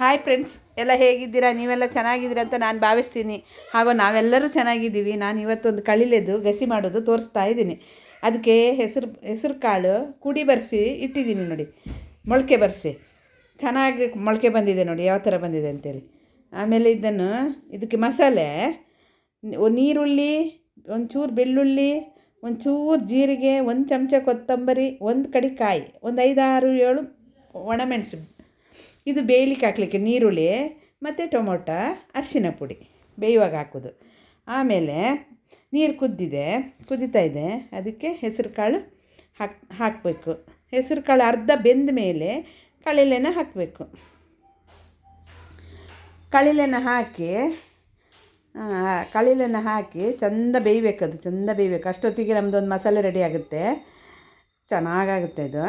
Hi friends ಎಲ್ಲ ಹೇಗಿದ್ದೀರಾ? ನೀವೆಲ್ಲ ಚೆನ್ನಾಗಿದ್ದೀರಾ ಅಂತ ನಾನು ಭಾವಿಸ್ತೀನಿ. ಹಾಗೂ, ನಾವೆಲ್ಲರೂ ಚೆನ್ನಾಗಿದ್ದೀವಿ. ನಾನು ಇವತ್ತೊಂದು ಕಳಿಲೆದು ಗಸಿ ಮಾಡೋದು ತೋರಿಸ್ತಾ ಇದ್ದೀನಿ. ಅದಕ್ಕೆ ಹೆಸರು ಹೆಸರು ಕಾಳು ಕುಡಿ ಬರೆಸಿ ಇಟ್ಟಿದ್ದೀನಿ ನೋಡಿ. ಮೊಳಕೆ ಬರೆಸಿ. ಚೆನ್ನಾಗಿ ಮೊಳಕೆ ಬಂದಿದೆ ನೋಡಿ, ಯಾವ ಥರ ಬಂದಿದೆ ಅಂತೇಳಿ. ಆಮೇಲೆ ಇದನ್ನು, ಇದಕ್ಕೆ ಮಸಾಲೆ ನೀರುಳ್ಳಿ, ಒಂಚೂರು ಬೆಳ್ಳುಳ್ಳಿ, ಒಂಚೂರು ಜೀರಿಗೆ, ಒಂದು ಚಮಚ ಕೊತ್ತಂಬರಿ, ಒಂದು ಕಡೆ ಕಾಯಿ, ಒಂದು ಐದಾರು ಏಳು ಒಣಮೆಣಸು ಇದು ಬೇಯಲಿಕ್ಕೆ ಹಾಕ್ಲಿಕ್ಕೆ ನೀರುಳ್ಳಿ, ಮತ್ತು ಟೊಮೊಟೊ, ಅರಿಶಿನ ಪುಡಿ, ಬೇಯುವಾಗ ಹಾಕೋದು. ಆಮೇಲೆ ನೀರು ಕುದ್ದಿದೆ ಕುದಿತಾ ಇದೆ. ಅದಕ್ಕೆ ಹೆಸರು ಕಾಳು ಹಾಕಿ, ಹಾಕಬೇಕು. ಹೆಸರು ಕಾಳು ಅರ್ಧ ಬೆಂದ ಮೇಲೆ ಕಳಿಲೆನ ಹಾಕಬೇಕು. ಕಳಿಲೆನ ಹಾಕಿ ಕಳಿಲೆನ ಹಾಕಿ ಚಂದ ಬೇಯಬೇಕು ಅದು ಚಂದ ಬೇಯಬೇಕು. ಅಷ್ಟೊತ್ತಿಗೆ ನಮ್ಮದೊಂದು ಮಸಾಲೆ ರೆಡಿ ಆಗುತ್ತೆ. ಚೆನ್ನಾಗಾಗುತ್ತೆ ಇದು.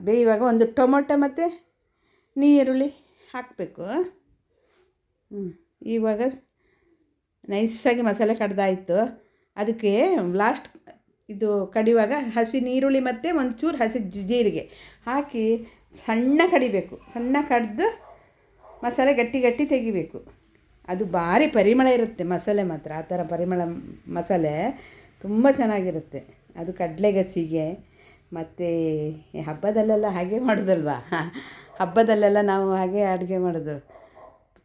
ಬೇಯುವಾಗ ಒಂದು ಟೊಮೊಟೊ ಮತ್ತು ನೀರುಳ್ಳಿ ಹಾಕಬೇಕು. ಇವಾಗ ಸ್- ನೈಸಾಗಿ ಮಸಾಲೆ ಕಡ್ದಾಯಿತು. ಅದಕ್ಕೆ ಲಾಸ್ಟ್ ಇದು ಕಡಿಯುವಾಗ ಹಸಿ ನೀರುಳ್ಳಿ ಮತ್ತು ಒಂಚೂರು ಹಸಿ ಜೀರಿಗೆ ಹಾಕಿ ಸಣ್ಣ ಕಡಿಬೇಕು. ಸಣ್ಣ ಕಡ್ದು ಮಸಾಲೆ ಗಟ್ಟಿ ಗಟ್ಟಿ ತೆಗಿಬೇಕು. ಅದು ಭಾರಿ ಪರಿಮಳ ಇರುತ್ತೆ ಮಸಾಲೆ ಮಾತ್ರ. ಆ ಥರ ಪರಿಮಳ ಮಸಾಲೆ ತುಂಬ ಚೆನ್ನಾಗಿರುತ್ತೆ. ಅದು ಕಡಲೆ ಗಸಿಗೆ ಮತ್ತು ಹಬ್ಬದಲ್ಲೆಲ್ಲ ಹಾಗೆ ಮಾಡೋದಲ್ವಾ? ಹಬ್ಬದಲ್ಲೆಲ್ಲ ನಾವು ಹಾಗೆ ಅಡುಗೆ ಮಾಡೋದು.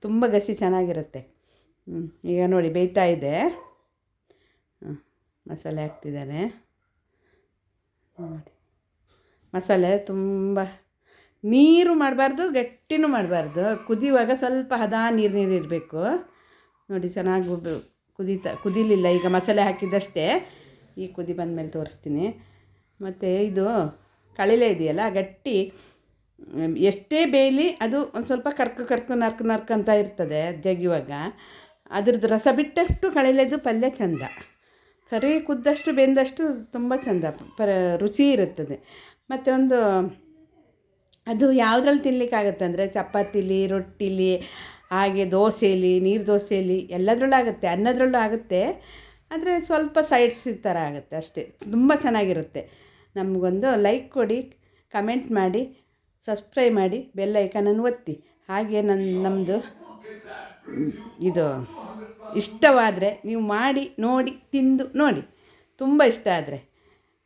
ತುಂಬ ಗಸಿ ಚೆನ್ನಾಗಿರುತ್ತೆ. ಈಗ ನೋಡಿ ಬೇಯ್ತಾ ಇದೆ. ಮಸಾಲೆ ಹಾಕ್ತಿದ್ದಾರೆ ನೋಡಿ. ಮಸಾಲೆ ತುಂಬ ನೀರು ಮಾಡಬಾರ್ದು, ಗಟ್ಟಿನೂ ಮಾಡಬಾರ್ದು. ಕುದಿಯುವಾಗ ಸ್ವಲ್ಪ ಹದ ನೀರು ನೀರು ಇರಬೇಕು. ನೋಡಿ ಚೆನ್ನಾಗಿ ಕುದೀತಾ ಕುದಿಲಿಲ್ಲ. ಈಗ ಮಸಾಲೆ ಹಾಕಿದ್ದಷ್ಟೇ. ಈ ಕುದಿ ಬಂದ ಮೇಲೆ ತೋರಿಸ್ತೀನಿ. ಮತ್ತು ಇದು ಕಳಿಲೆ ಇದೆಯಲ್ಲ, ಗಟ್ಟಿ ಎಷ್ಟೇ ಬೇಯಲಿ ಅದು ಒಂದು ಸ್ವಲ್ಪ ಕರ್ಕು ಕರ್ಕು ನರ್ಕು ನರ್ಕು ಅಂತ ಇರ್ತದೆ ಜಗಿಯುವಾಗ ಅದ್ರದ್ದು ರಸ ಬಿಟ್ಟಷ್ಟು ಕಳಿಲೆದು ಪಲ್ಯ ಚಂದ. ಸರಿ ಕುದ್ದಷ್ಟು ಬೆಂದಷ್ಟು ತುಂಬ ಚಂದ, ಪರ ರುಚಿ ಇರುತ್ತದೆ. ಮತ್ತು ಒಂದು ಅದು ಯಾವುದ್ರಲ್ಲಿ ತಿನ್ನಲಿಕ್ಕಾಗತ್ತೆ ಅಂದರೆ ಚಪಾತಿಲಿ, ರೊಟ್ಟಿಲಿ, ಹಾಗೆ ದೋಸೆಯಲ್ಲಿ ನೀರು ದೋಸೆಯಲ್ಲಿ ಎಲ್ಲದರಲ್ಲೂ ಆಗುತ್ತೆ ಅನ್ನದ್ರಲ್ಲೂ ಆಗುತ್ತೆ. ಆದರೆ ಸ್ವಲ್ಪ ಸೈಡ್ಸ್ ಥರ ಆಗುತ್ತೆ ಅಷ್ಟೇ, ತುಂಬ ಚೆನ್ನಾಗಿರುತ್ತೆ. ನಮಗೊಂದು ಲೈಕ್ ಕೊಡಿ ಕಮೆಂಟ್ ಮಾಡಿ ಸಬ್ಸ್ಕ್ರೈಬ್ ಮಾಡಿ ಬೆಲ್ ಐಕನನ್ನು ಒತ್ತಿ. ಹಾಗೆ ನನ್ನ ನಮ್ಮದು ಇದು ಇಷ್ಟವಾದರೆ ನೀವು ಮಾಡಿ, ನೋಡಿ, ತಿಂದು, ನೋಡಿ. ತುಂಬ ಇಷ್ಟ ಆದರೆ.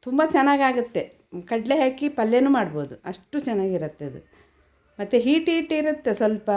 ತುಂಬ ಚೆನ್ನಾಗಾಗುತ್ತೆ. ಕಡಲೆ ಹಾಕಿ ಪಲ್ಯನೂ ಮಾಡ್ಬೋದು. ಅಷ್ಟು ಚೆನ್ನಾಗಿರುತ್ತೆ ಅದು. ಮತ್ತು ಹೀಟ್ ಹೀಟ್ ಇರುತ್ತೆ ಸ್ವಲ್ಪ.